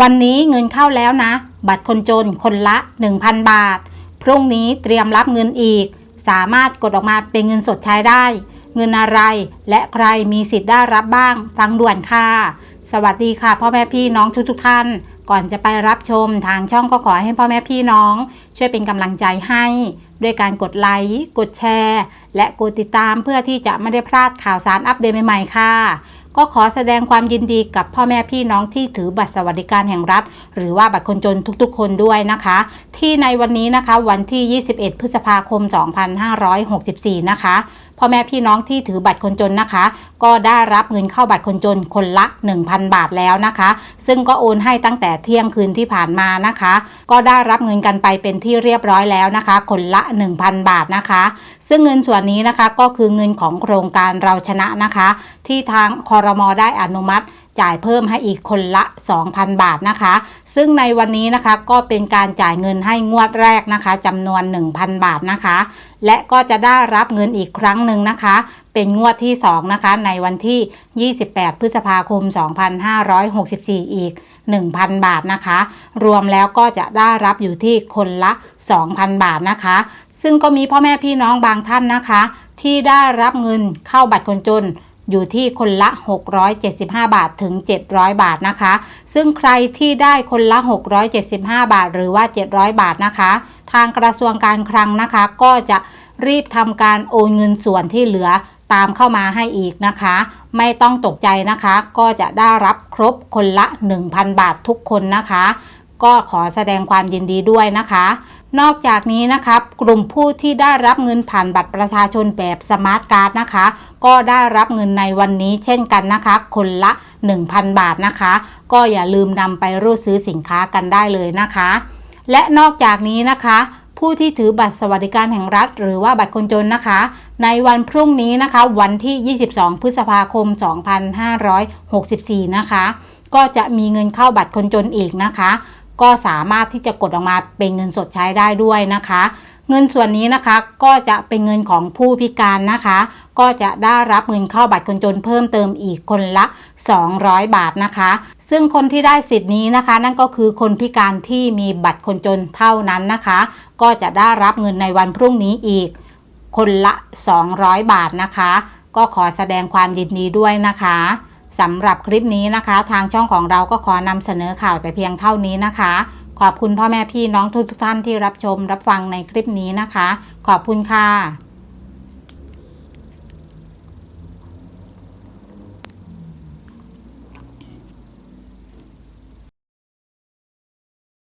วันนี้เงินเข้าแล้วนะ บัตรคนจนคนละ 1,000 บาท พรุ่งนี้เตรียมรับเงินอีก สามารถกดออกมาเป็นเงินสดใช้ได้ เงินอะไรและใครมีสิทธิ์ได้รับบ้าง ฟังด่วนค่ะ สวัสดีค่ะ พ่อแม่พี่น้องทุกๆท่าน ก่อนจะไปรับชมทางช่องก็ขอให้พ่อแม่พี่น้อง ช่วยเป็นกำลังใจให้ ด้วยการกดไลค์กดแชร์ และกดติดตามเพื่อที่จะไม่ได้พลาดข่าวสารอัปเดตใหม่ๆค่ะ ก็ขอแสดงความยินดีกับพ่อแม่พี่น้องที่ถือบัตรสวัสดิการแห่งรัฐ หรือว่าบัตรคนจนทุกๆ คนด้วยนะคะ ที่ในวันนี้นะคะวันที่ 21 พฤษภาคม 2564 นะคะ พ่อแม่พี่น้องที่ถือบัตรคนจนนะคะ ก็ได้รับเงินเข้าบัตรคนจนคนละ 1,000 บาทแล้วนะคะ ซึ่งก็โอนให้ตั้งแต่เที่ยงคืนที่ผ่านมานะคะ ก็ได้รับเงินกันไปเป็นที่เรียบร้อยแล้วนะคะ คนละ 1,000 บาทนะคะ ซึ่งเงินส่วนนี้นะคะก็คือเงินของโครงการเราชนะนะคะ ที่ทางคอรมอได้อนุมัติ จ่ายเพิ่มให้อีกคนละ 2,000 บาทนะคะ ซึ่งในวันนี้นะคะก็เป็นการจ่ายเงินให้งวดแรกนะคะจำนวน 1,000 บาทนะคะ และก็จะได้รับเงินอีกครั้งหนึ่งนะคะ เป็นงวดที่ 2 นะคะ ในวันที่ 28 พฤษภาคม 2564 อีก 1,000 บาทนะคะ รวมแล้วก็จะได้รับอยู่ที่คนละ 2,000 บาทนะคะ ซึ่งก็มีพ่อแม่พี่น้องบางท่านนะคะ ที่ได้รับเงินเข้าบัตรคนจน อยู่ที่คนละ 675 บาทถึง 700 บาทนะคะ ซึ่งใครที่ได้คนละ 675 บาท หรือว่า 700 บาทนะคะ ทางกระทรวงการคลังนะคะ ก็จะรีบทำการโอนเงินส่วนที่เหลือตามเข้ามาให้อีกนะคะ ไม่ต้องตกใจนะคะ ก็จะได้รับครบคนละ 1,000 บาททุกคนนะคะ ก็ขอแสดงความยินดีด้วยนะคะ นอกจากนี้นะครับ กลุ่มผู้ที่ได้รับเงินผ่านบัตรประชาชนแบบสมาร์ทการ์ดนะคะ ก็ได้รับเงินในวันนี้เช่นกันนะคะ คนละ 1,000 บาทนะคะ ก็อย่าลืมนำไปรูดซื้อสินค้ากันได้เลยนะคะ และนอกจากนี้นะคะผู้ที่ถือบัตรสวัสดิการแห่งรัฐ หรือว่าบัตรคนจนนะคะ ในวันพรุ่งนี้นะคะ วันที่ 22 พฤษภาคม 2564 นะคะ ก็จะมีเงินเข้าบัตรคนจนอีกนะคะ ก็สามารถที่จะกดออกมาเป็นเงินสดใช้ได้ด้วยนะคะ เงินส่วนนี้นะคะก็จะเป็นเงินของผู้พิการนะคะ ก็จะได้รับเงินเข้าบัตรคนจนเพิ่มเติมอีกคนละ 200 บาทนะคะ ซึ่งคนที่ได้สิทธิ์นี้นะคะ นั่นก็คือคนพิการที่มีบัตรคนจนเท่านั้นนะคะ ก็จะได้รับเงินในวันพรุ่งนี้อีก คนละ 200 บาทนะคะ ก็ขอแสดงความยินดีด้วยนะคะ สำหรับคลิปนี้นะคะ ทางช่องของเราก็ขอนำเสนอข่าวแต่เพียงเท่านี้นะคะ ขอบคุณพ่อแม่พี่น้องทุกๆท่านที่รับชมรับฟังในคลิปนี้นะคะ ขอบคุณค่ะ